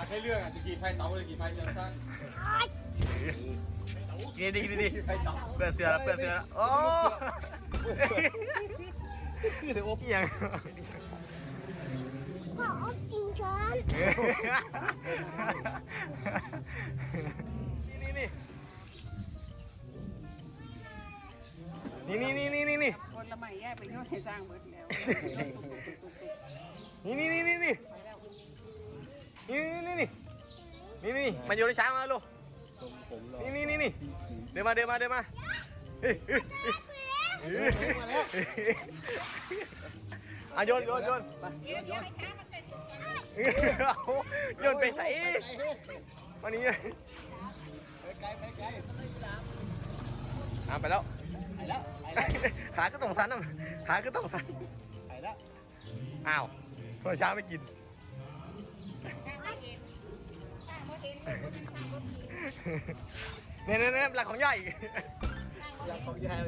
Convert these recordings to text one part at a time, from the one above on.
ากให้เรื่องอะจะกี่ไพ่เต๋าหรือกี่ไพ่เจอสั้นกินดีกินดีไพ่เต๋าเปื้อนเสื้อแล้วเปื้อนเสื้อแล้วโอ้คือเดี๋ยวอบเอียงขออบกินช้อนนี่นี่นี่นี่นี่นี่คนละไม่แยกไปโยนให้สร้างเบิดแล้ว มาโยนให้ช้างมาลูกทรงผมรอนี่นี่นี่นี่เดินมาเดินมาเดินมาเฮ้ยเฮ้ยเฮ้ยอะโยนโยนโยนไปโยนโยนเอาโยนไปใส่มานี่ไปไกลไปไกลอะไปแล้วไปแล้วไปแล้วขาก็ต้องสั้นนะขาก็ต้องสั้นไปแล้วอ้าวเพื่อช้างไม่กิน เนี่ยเนี่ยเนี่ยหลักของใหญ่อยากของยาย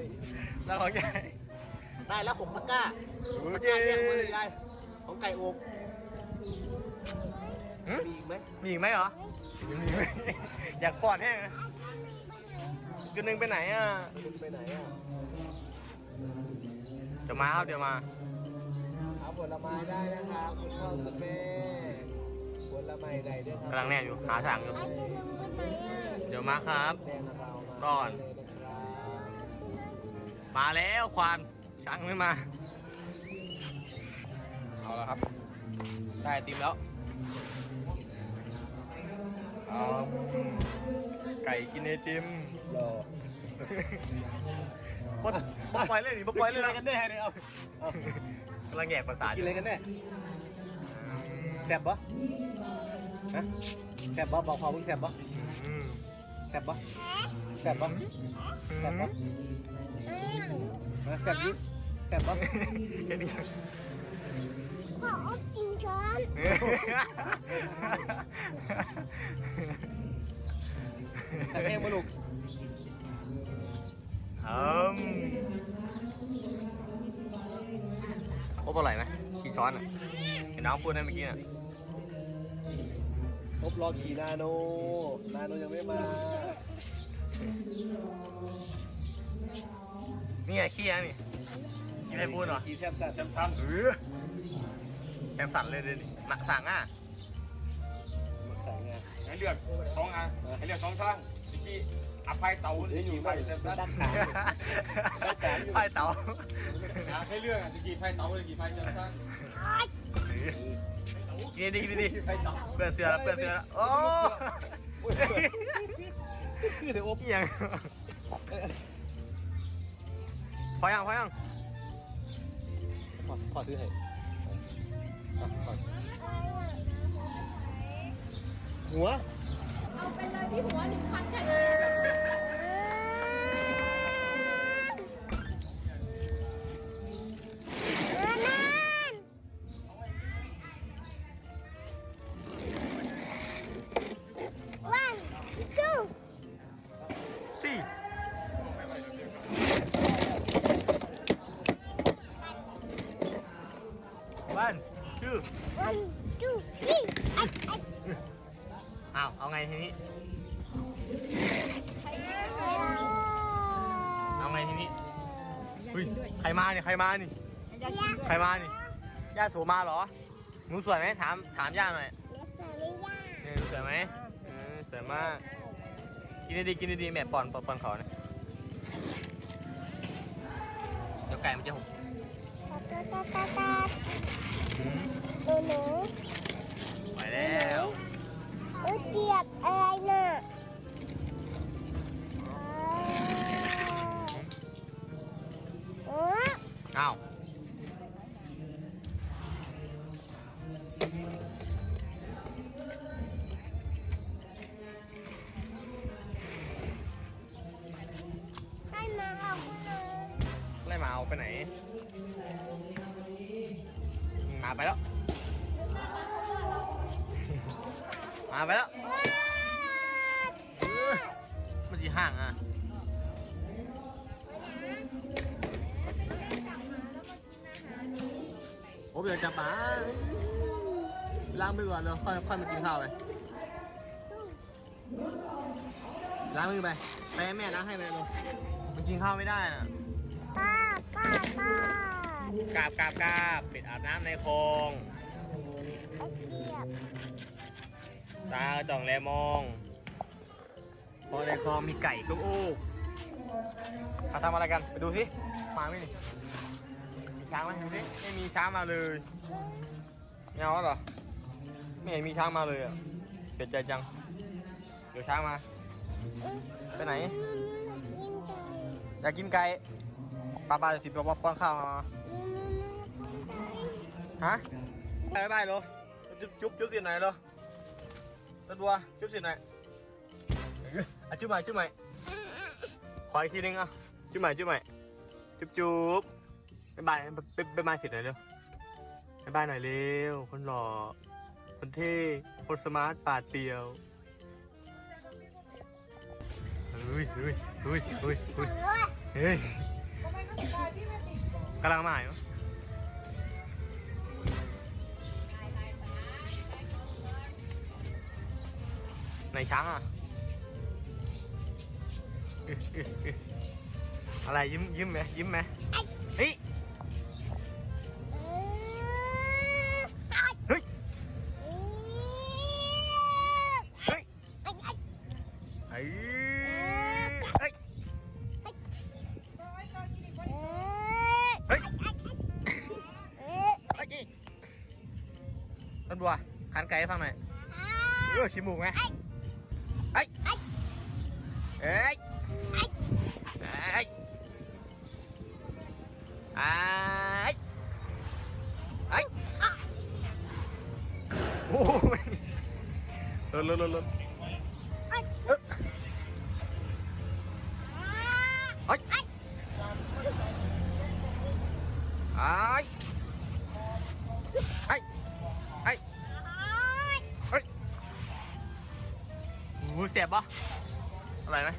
หลักของใหญ่ได้แล้วหกตะกร้าโอตะเคกร้าแยกมาเลยยายของไก่อกหึมีอีกไหมมีอีกไหมเหรอมีไหมอยากป้อนแห้งนะจุดหนึ่งไปไหนอะ คุณไปไหนอะเดี๋ยวมาครับเดี๋ยวมา เอาผลไม้ได้นะครับ คุณพ่อคุณแม่ผ ลไม้ใดด้วยครับกำลังแน่อยู่หาทางอยู่ไอ้จะทำไปไหนอะเดี๋ยวมาครับ แจ้งเรามาก่อน เลยนะครับมาแล้วควานช้างไม่มา เอาแล้วครับ ได้ไอติมแล้วเอาไก่กินไอติมรอบดบดปล่อยเลยดิบดปล่อยเลยกินอะไรกันแน่เนี่ยเอาเอากำลังแยกภาษาอกินยู่อะไรกันแน่ แซ่บปะฮะแซ่บปะบอกพอมึงแซ่บปะอืมแซ่บปะแซ่บปะแซ่บปะมาแซ่บยิ่แซ่บปะแค่นี้ขออบกินช้อนแซ่บแห้งปะลูกอืมโอ้ปลาไหลไหมกี่ช้อนอะเห็นน้องพูดได้เมื่อกี้น่ะ พบรอขี่นาโน นาโนยังไม่มา นี่ไงขี้ยังนี่กินให้พูดเหรอขี่แซ่บสัตว์จำสั้นเออแอมสั่นเลยเดี๋ยวนี้หนักสั่งอะมาสั่งไงให้เลือกสองอันให้เลือกสองช่างจะกี่อะไพ่เต๋าหรือกี่ไพ่เจอสั้นดักขาไพ่เต๋าอยากให้เรื่องอะจะกี่ไพ่เต๋าหรือกี่ไพ่เจอสั้น กินดีกินดีไพ่เต๋าเปื้อนเสื้อแล้วเปื้อนเสื้อแล้วโอ้คือเดี๋ยวอบเอียงพอยังพอยังขอขอซื้อให้อะขอหัว เอาไปเลยที่หัวหนึ่งพันคะ วันชื่อ one two three ไอ้ไอ้อ้าวเอาไงทีนี้ เอาไงทีนี้เฮ้ยใครมาเนี่ยใครมานี่ ใครมานี่ ย่าโสมาเหรอ หนูสวยไหมถาม ถามย่าหน่อยเล็กแต่ไม่ยากเนี่ยหนูสวยไหมเออสวยมาก กินดีๆกินดีๆแม่ป้อนป้อนป้อนเขานะเดี๋ยวไก่มันจะหก ต ไปแล้วมาไปแล้วว้าวเออมันสีห่างอะโอ้เดี๋ยวจะป๋าล้างมือก่อนเลยค่อยค่อยมากินข้าวไปล้างมือไปไปให้แม่ล้างให้ไปเลยมันกินข้าวไม่ได้น่ะป้าป้าป้า กราบกราบกราบเป็ดอาบน้ำในคลองตะเกียบตาจ่องแลมอง พอในคลองมีไก่กุ๊กอูกมาทำอะไรกันไปดูสิมาไหมนี่มีช้างไหมดูสิไม่มีช้างมาเลยเอาเหรอไม่เห็นมีช้างมาเลยอะเสียใจจังเดี๋ยวช้างมาไปไหนอยากกินไก่ ป้าป้าจะติดตัวป้อนข้าวมาฮะบายบาเหรอจุ๊บจุ๊บจุ๊บสิหน่อยเหรอตัวตัวจุ๊บสิหนอยอะจุ๊บใหม่จุ๊บใหม่ขออีกทีนึงอะจุ๊บใหม่จุ๊บใหม่จุ๊บจุ๊บบายบายบายบายสิหน่อยเร็วบายบายหน่อยเร็วคนหล่อคนเท่คนสมาร์ทปาดเปรียวเฮ้ยเฮ้ยเฮ้ยเฮ้ยเฮ้ยเฮ้ย กำลังมาอยู่ไหนช้างอะอะอึ๊ะอึ๊ะอะไรยิ้มยิ้มไหมยิ้มไหมเฮ้ย ขันไก่ให้ฟังหน่อยเออชิมหมูก เสียบปะอร่อยไหม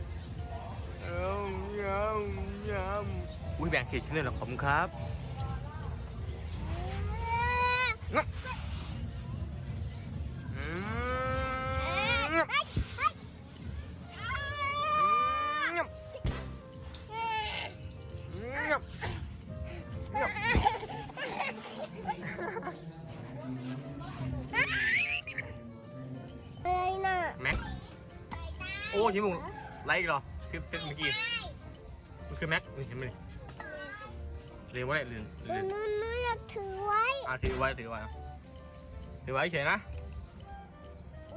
เอ้ายำยำอุ้ยแบ่งเขตขึ้นเลยเหรอขอบคุณครับงั ชิมหมูไรอีกเหรอคือเป็นเมื่อกี้มันคือแม็กนี่เห็นไหมเรียกไว้เรียนหนูเรียนหนูหนูอยากถือไว้อะถือไว้ถือไว้ถือไว้เฉยนะ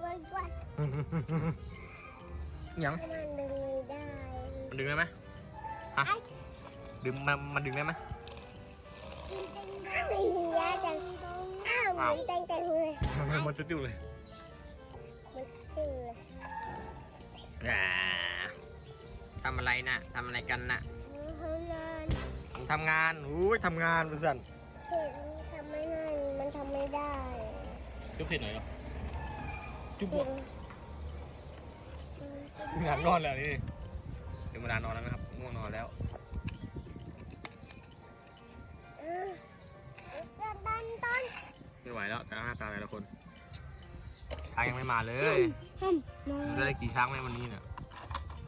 ไว้ก่อนยังมันเลยได้มันดึงได้ไหมฮะดึงมันมันดึงได้ไหมไม่มียาจังอ้าวเหมือนจังจังเลยมันจะติ้วเลยมันคือเลย อ่าทำอะไรนะทำอะไรกันนะหนูทำงานทำงานอุ้ยทำงานประสันเห็นทำไม่ได้มันทำไม่ได้จุ๊บเสร็จหน่อยเหรอจุ๊บจริงงานนอนแล้วนี่เดี๋ยวมานานนอนแล้วนะครับง่วงนอนแล้วเออตันตันตันไม่ไหวแล้วแต่หน้าตาแต่ละคน ช้างยังไม่มาเลยฮึมนอจะนได้ขี่ช้างไหมวันนี้เนี่ย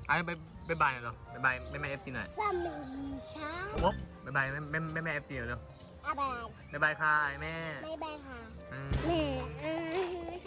ไอ้ไปไปบายหน่อยเหรอไปบายแม่แม่เอฟซีหน่อยสามีช้างวบไปบายแม่แม่แม่แม่เอฟซีหน่อยเร็วอาบาดไปบายค่ะไอ้แม่ไม่แบค่ะ อืม แม่เออท